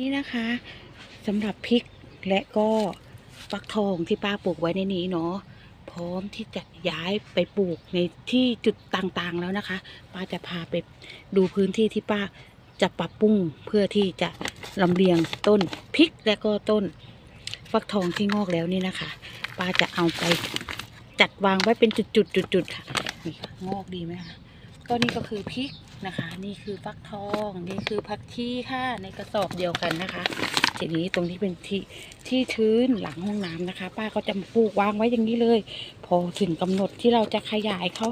นี่นะคะสำหรับพริกและก็ฟักทองที่ป้าปลูกไว้ในนี้เนาะพร้อมที่จะย้ายไปปลูกในที่จุดต่างๆแล้วนะคะ ป้าจะพาไปดูพื้นที่ที่ป้าจะปรับปรุงเพื่อที่จะลำเลียงต้นพริกและก็ต้นฟักทองที่งอกแล้วนี่นะคะ ป้าจะเอาไปจัดวางไว้เป็นจุดๆจุดๆค่ะนี่ค่ะงอกดีไหมคะก็นี่ก็คือพริก นะคะ นี่คือฟักทอง นี่คือผักชีค่ะในกระสอบเดียวกันนะคะทีนี้ตรงนี้เป็นที่ที่ชื้นหลังห้องน้ำนะคะ ป้าก็จะปลูกวางไว้อย่างนี้เลย พอถึงกำหนดที่เราจะขยายเขา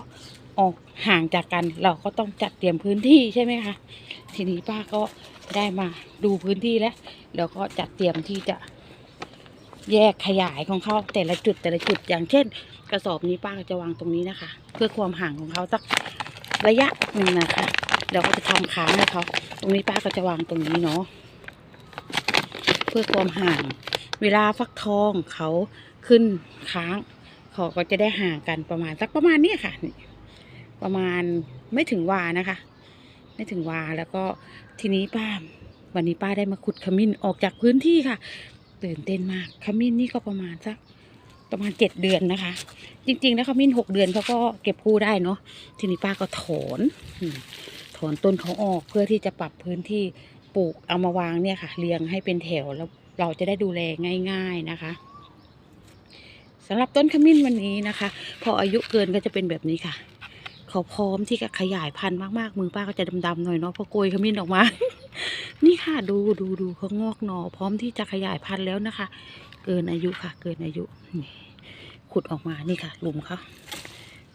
ออกห่างจากกันเราก็ต้องจัดเตรียมพื้นที่ใช่ไหมคะทีนี้ป้าก็ได้มาดูพื้นที่แล้วแล้วก็จัดเตรียมที่จะแยกขยายของเขาแต่ละจุดแต่ละจุดอย่างเช่น กระสอบนี้ป้าจะวางตรงนี้นะคะ เพื่อความห่างของเขาสัก ระยะหนึ่งนะคะเดี๋ยวก็จะทำค้างให้เขาตรงนี้ป้าก็จะวางตรงนี้เนาะเพื่อความห่าง เวลาฟักทองเขาขึ้นค้างเขาก็จะได้ห่างกันประมาณสักประมาณนี้ค่ะประมาณไม่ถึงวานะคะ ไม่ถึงวาแล้วก็ทีนี้ป้า วันนี้ป้าได้มาขุดขมิ้นออกจากพื้นที่ค่ะ ตื่นเต้นมากขมิ้นนี่ก็ประมาณสักประมาณเจ็ดเดือนนะคะ จริงๆ แล้วขมิ้นหกเดือนเขาก็เก็บกู้ได้เนาะทีนี้ป้าก็ถอนถอนต้นเขาออกเพื่อที่จะปรับพื้นที่ปลูกเอามาวางเนี่ยค่ะ เรียงให้เป็นแถวแล้วเราจะได้ดูแลง่าย ๆนะคะสำหรับต้นขมิ้นวันนี้นะคะ พออายุเกินก็จะเป็นแบบนี้ค่ะเขาพร้อมที่จะขยายพันธุ์มากๆ มือป้าก็จะดำๆหน่อยเนาะเพราะโกยขมิ้นออกมา นี่ค่ะดูดูดูเขางอกหนอพร้อมที่จะขยายพันธุ์แล้วนะคะ เกินอายุค่ะ เกินอายุนี่ ขุดออกมานี่ค่ะหลุมเขา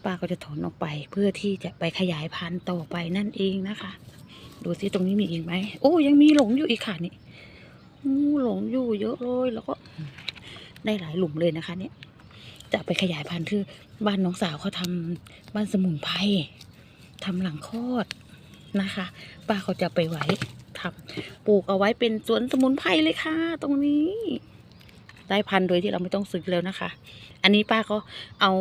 ป้าก็จะถอนออกไปเพื่อที่จะไปขยายพันธุ์ต่อไปนั่นเองนะคะ ดูซิตรงนี้มีอีกไหมโอ้ยังมีหลงอยู่อีกค่ะนี่อู้หลงอยู่เยอะเลยแล้วก็ได้หลายหลุมเลยนะคะ เนี่ย จะไปขยายพันธุ์คือบ้านน้องสาวเขาทำบ้านสมุนไพรทำหลังคลอดนะคะ ป้าเขาจะไปไว้ทำปลูกเอาไว้เป็นสวนสมุนไพรเลยค่ะ ตรงนี้ ได้พันโดยที่เราไม่ต้องซื้อแล้วนะคะ อันนี้ป้าก็เอา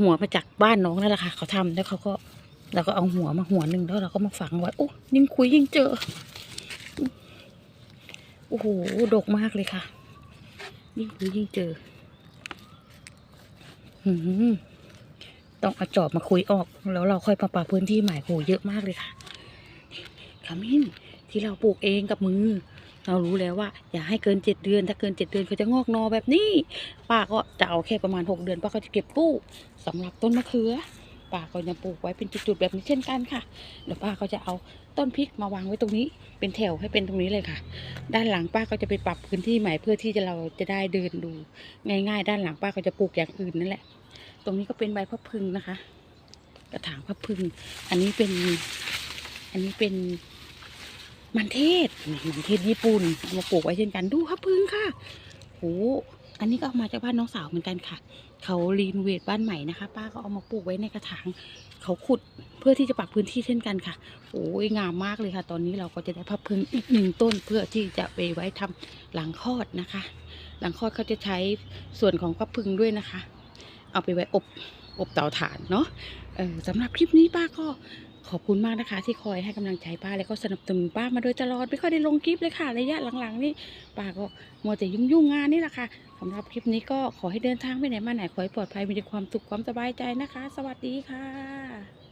หัวมาจากบ้านน้องนั่นแหละค่ะ เขาทำแล้วเขาก็เราก็เอาหัวมาหัวหนึ่งแล้วเราก็มาฝังไว้โอ้ยิ่งคุยยิ่งเจอโอ้โหดกมากเลยค่ะ ยิ่งคุยยิ่งเจอหืมต้องเอาจอบมาคุยออก แล้วเราค่อยมาปรับพื้นที่ใหม่โหเยอะมากเลยค่ะขมิ้นที่เราปลูกเองกับมือ เรารู้แล้วว่า อย่าให้เกินเจ็ดเดือน ถ้าเกินเจ็ดเดือนเขาจะงอกนอแบบนี้ป้าก็จะเอาแค่ประมาณหกเดือนป้าก็จะเก็บกู้สำหรับต้นมะเขือป้าก็จะปลูกไว้เป็นจุดๆแบบนี้เช่นกันค่ะเดี๋ยวป้าก็จะเอาต้นพริกมาวางไว้ตรงนี้ เป็นแถวให้เป็นตรงนี้เลยค่ะ ด้านหลังป้าก็จะไปปรับพื้นที่ใหม่เพื่อที่จะเราจะได้เดินดู ง่าย ๆ ด้านหลังป้าก็จะปลูกอย่างอื่นนั่นแหละ ตรงนี้ก็เป็นใบพับพึงนะคะ กระถางพับพึง อันนี้เป็น อันนี้เป็น มันเทศมันเทศญี่ปุ่นเอามาปลูกไว้เช่นกันดูพับพึ่งค่ะโหอันนี้ก็เอามาจากบ้านน้องสาวเหมือนกันค่ะ เขารีโนเวทบ้านใหม่นะคะ ป้าก็เอามาปลูกไว้ในกระถาง เขาขุดเพื่อที่จะปรับพื้นที่เช่นกันค่ะ โอ้ยงามมากเลยค่ะ ตอนนี้เราก็จะได้พับพึ่งอีกหนึ่งต้น เพื่อที่จะไปไว้ทำหลังคลอดนะคะ หลังคลอดเขาจะใช้ส่วนของพับพึ่งด้วยนะคะ เอาไปไว้อบอบเตาถ่านเนาะเออสำหรับคลิปนี้ป้าก็ ขอบคุณมากนะคะที่คอยให้กำลังใจป้าแล้วก็สนับสนุนป้ามาโดยตลอดไม่ค่อยได้ลงคลิปเลยค่ะระยะหลังๆนี่ป้าก็มัวแต่ยุ่งยุ่งๆงานนี่แหละค่ะสำหรับคลิปนี้ก็ขอให้เดินทางไปไหนมาไหนขอให้ปลอดภัยมีแต่ความสุขความสบายใจนะคะ สวัสดีค่ะ